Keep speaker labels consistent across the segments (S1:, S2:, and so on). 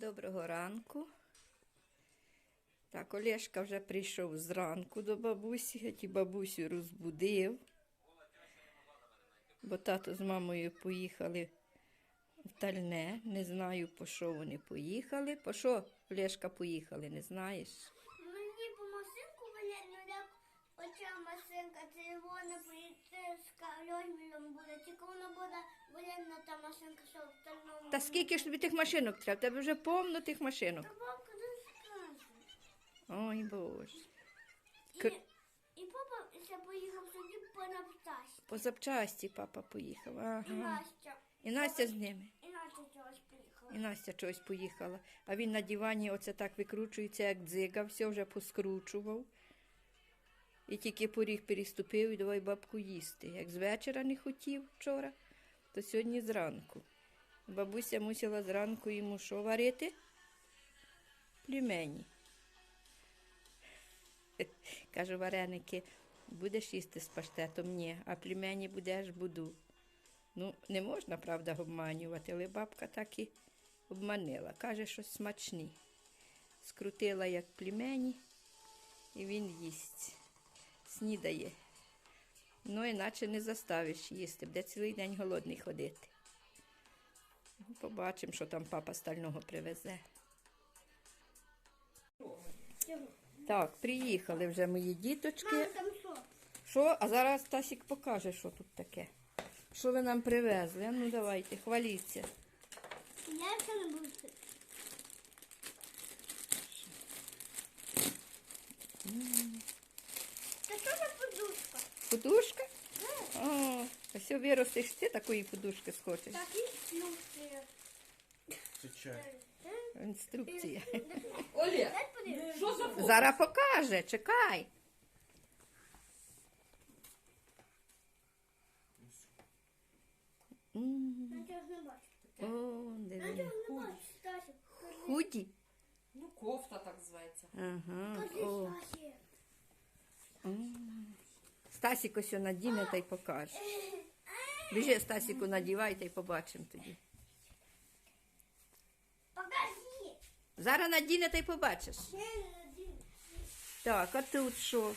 S1: Доброго ранку. Так, Олешка вже прийшов зранку до бабусі, я ті бабусю розбудив. Бо тато з мамою поїхали в Тальне. Не знаю, по що вони поїхали. По що Олешка поїхали, не знаєш?
S2: Мені по машинку валяну, як оця машинка червона поліцейська льохмілом буде, тільки вона буде валяна та машинка, що в стальному.
S1: Та скільки ж тобі тих машинок треба? Тебе вже повно тих машинок.
S2: Та бабка не скаже.
S1: Ой, Боже.
S2: І,
S1: К-
S2: і папа ще поїхав тоді по наптасі.
S1: По запчасті папа поїхав.
S2: І Настя.
S1: І Настя з ними.
S2: І Настя чогось поїхала.
S1: І Настя чогось поїхала. А він на дивані оце так викручується, як дзига, все вже поскручував. І тільки поріг переступив і давай бабку їсти. Як з вечора не хотів вчора, то сьогодні зранку. Бабуся мусила зранку йому що варити? Плімені. Кажу, вареники, будеш їсти з паштетом? Ні, а плімені будеш буду. Ну, не можна, правда, обманювати, але бабка так і обманила. Каже, що смачні. Скрутила як плімені, і він їсть. Снідає. Ну, іначе не заставиш їсти, буде цілий день голодний ходити. Ну, Побачимо, що там папа стального привезе. Так, приїхали вже мої діточки.
S2: Мам, там що?
S1: Що? А зараз Тасік покаже, що тут таке. Що ви нам привезли? Ну давайте, хваліться.
S2: Я ще не буду. Та що за подушка?
S1: О, а все виростеш ти такої подушки схочеш.
S2: Так і слухає.
S3: Це чай.
S1: Інструкція.
S4: Оля, що за фото?
S1: Зараз покаже, чекай. О, диви. Худі.
S4: Ну, кофта так зветься.
S1: Ага.
S2: Кажи,
S1: О. Стасік ось надіне та й покаже. Біжи, Стасіку, надівай та й побачимо тоді.
S2: Покажи.
S1: Зараз надіне та й побачиш. Так, а тут що?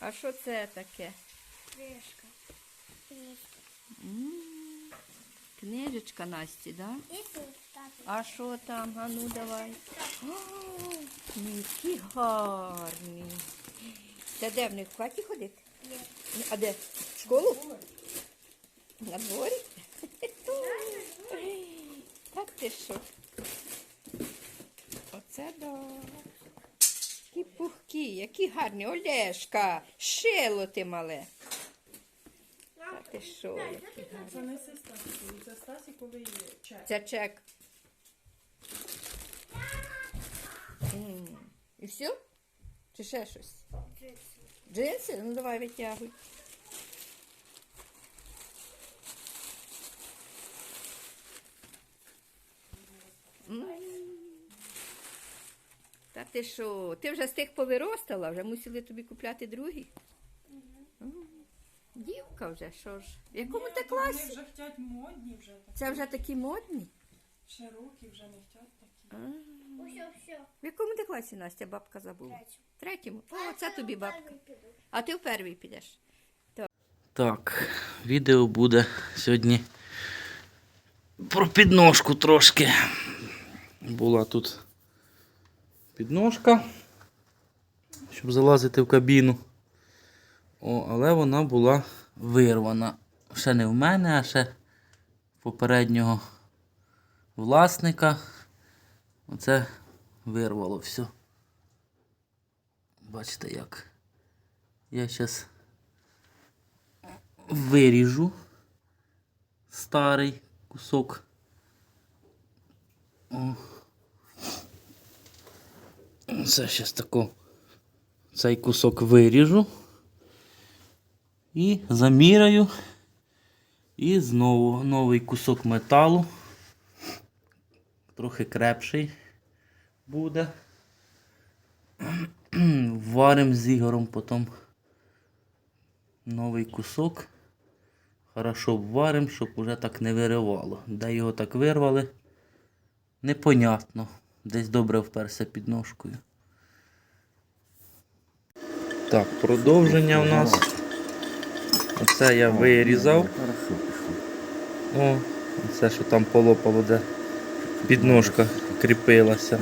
S1: А що це таке?
S2: Кришка. Кришка.
S1: Книжечка Насті, да?
S2: І тут, Стасик.
S1: А що там? А ну давай. О, які гарні. Це де в них в хаті ходити?
S2: Є.
S1: А де? В школу? На дворі? Так ти що? Оце да. Які пухкі, які гарні. Олешка, шило ти мале. Так ти що, які гарні.
S4: Це не це Стасіковий, це Стасіковий чай.
S1: Це чек. М, І все? Чи ще щось? Джинси? Ну давай витягуй. Та ти що? Ти вже з тих повиростала, вже мусили тобі купляти другі? Дівка вже, що ж? В якому ти
S4: Вони вже хотять модні вже.
S1: Це вже такі модні?
S4: Широкі вже не хотять такі.
S2: Усе, все.
S1: В якому ти класі, Настя, бабка забула?
S2: Третій.
S1: Третьому? О, це тобі бабка. А ти в перший підеш.
S3: Так, відео буде сьогодні про підножку трошки. Була тут підножка, щоб залазити в кабіну. О, але вона була вирвана. Ще не в мене, а ще попереднього власника. Оце вирвало все. Бачите як. Я зараз виріжу старий кусок. Це зараз тако цей кусок виріжу і заміряю. І знову новий кусок металу. Трохи крепший буде. Варим з Ігорем потім новий кусок. Хорошо обваримо, щоб уже так не виривало. Де його так вирвали, непонятно. Десь добре вперся під ножкою. Так, продовження у нас. Оце я вирізав. О, це що там полопало, де підножка кріпилася.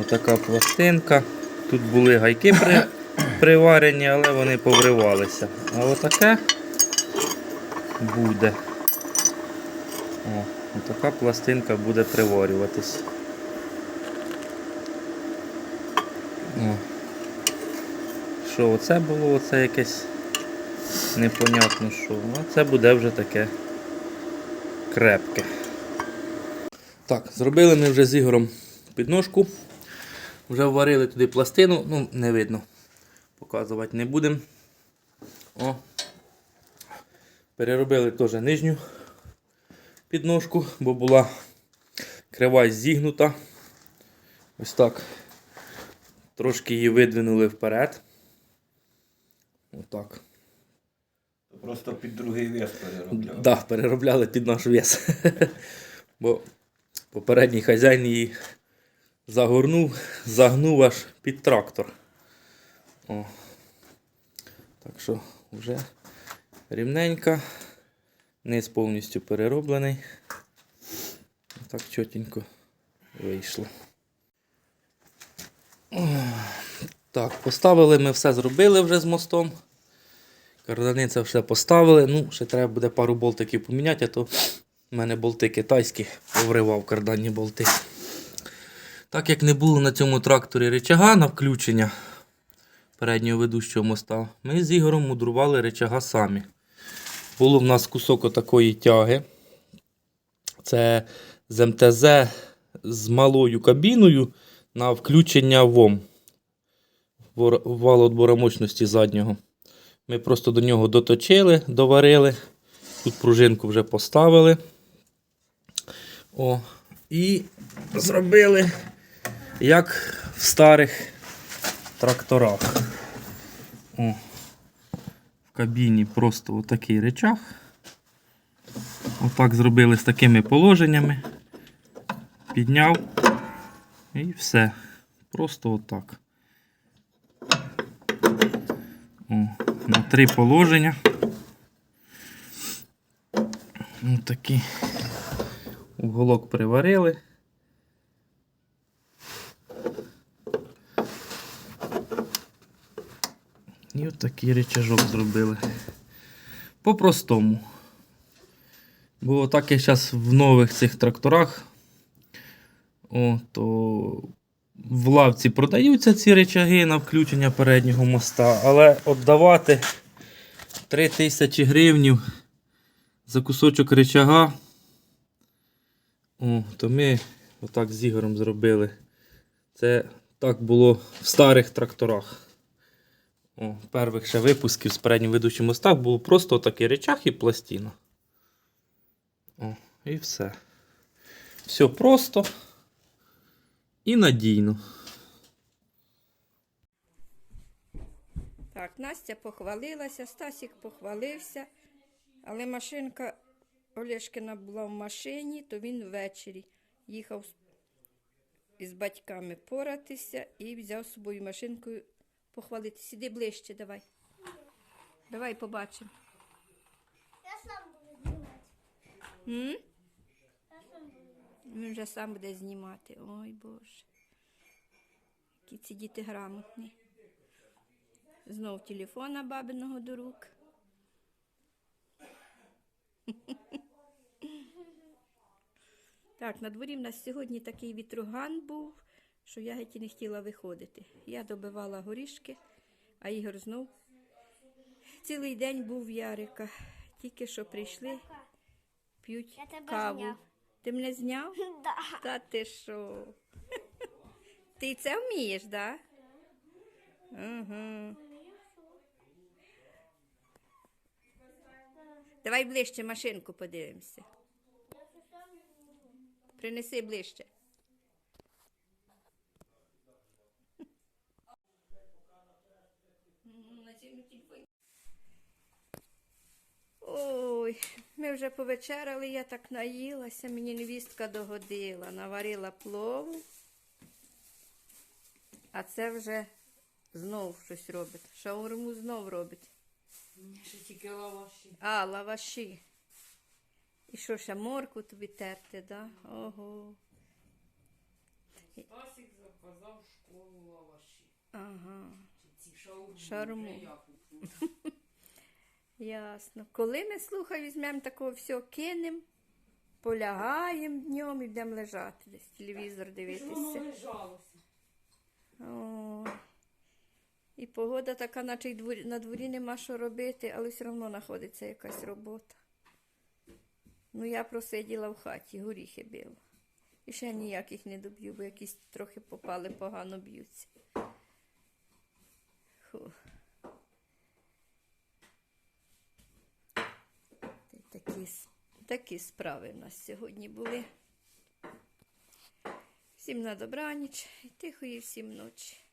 S3: Ось така пластинка. Тут були гайки при, приварені, але вони повривалися. А отаке буде. О, отака пластинка буде приварюватись. О. Що оце було, оце якесь непонятно що. А це буде вже таке крепке. Так, зробили ми вже з Ігорем підножку. Вже варили туди пластину, ну, не видно. Показувати не будемо. О. Переробили теж нижню підножку, бо була крива зігнута. Ось так. Трошки її видвинули вперед. Отак.
S5: Просто під другий вес переробляв.
S3: Да, переробляли під наш вес. Бо попередній хазяїн її загорнув, загнув аж під трактор. О. Так що вже рівненько. Низ повністю перероблений. Так чотенько вийшло. Так, поставили ми все зробили вже з мостом. Кардани це все поставили. Ну, ще треба буде пару болтиків поміняти, а то в мене болти китайські повривав карданні болти. Так як не було на цьому тракторі речага на включення переднього ведущого моста, ми з Ігорем мудрували речага самі. Було в нас кусок отакої тяги. Це з МТЗ з малою кабіною на включення ВОМ. Вор- Валоотбора мощності заднього. Ми просто до нього доточили, доварили. Тут пружинку вже поставили. О, і зробили, як в старих тракторах. О, в кабіні просто отакий речах. Отак зробили з такими положеннями. Підняв і все. Просто отак. О, на три положення. Ось такі. Уголок приварили. І от такий речажок зробили. По-простому. Бо так як зараз в нових цих тракторах, о, то в лавці продаються ці речаги на включення переднього моста, але віддавати 3000 гривнів за кусочок речага, о, то ми отак з Ігорем зробили. Це так було в старих тракторах. О, перших ще випусків з переднім ведучим мостах було просто такий речах і пластина. О, і все. Все просто і надійно.
S1: Так, Настя похвалилася, Стасік похвалився, але машинка Олешкина була в машині, то він ввечері їхав із батьками поратися і взяв з собою машинку похвалити. Сіди ближче, давай. Давай побачимо.
S2: Я сам буду знімати.
S1: М?
S2: Я сам буду.
S1: Він вже сам буде знімати. Ой Боже. Які ці діти грамотні. Знов телефона бабиного до рук. Так, на дворі в нас сьогодні такий вітруган був, що я геть і не хотіла виходити. Я добивала горішки, а Ігор знов цілий день був в Ярика. Тільки що прийшли, п'ють
S2: Я тебе
S1: каву.
S2: зняв.
S1: Ти мене зняв?
S2: Да.
S1: Та ти що? Ти це вмієш, так? Да? Угу. Давай ближче машинку подивимося. Принеси ближче. Ой, ми вже повечеряли, я так наїлася, мені невістка догодила, наварила плову. А це вже знов щось робить. Шаурму знов робить.
S4: Ще тільки лаваші.
S1: А, лаваші. І що ще морку тобі терти, да? Ого.
S4: Стасік заказав школу лаваші.
S1: Ага.
S4: Ці шаурму.
S1: Шаурму.
S4: я куплю.
S1: Ясно. Коли ми слухай, візьмемо такого всього, кинемо, полягаємо днем і будемо лежати десь, телевізор
S4: Що воно
S1: дивитися.
S4: лежалося?
S1: О. І погода така, наче й на дворі нема що робити, але все одно знаходиться якась робота. Ну, я просиділа в хаті, горіхи била. І ще ніяких не доб'ю, бо якісь трохи попали, погано б'ються. Такі, такі справи в нас сьогодні були. Всім на добраніч і тихої всім ночі.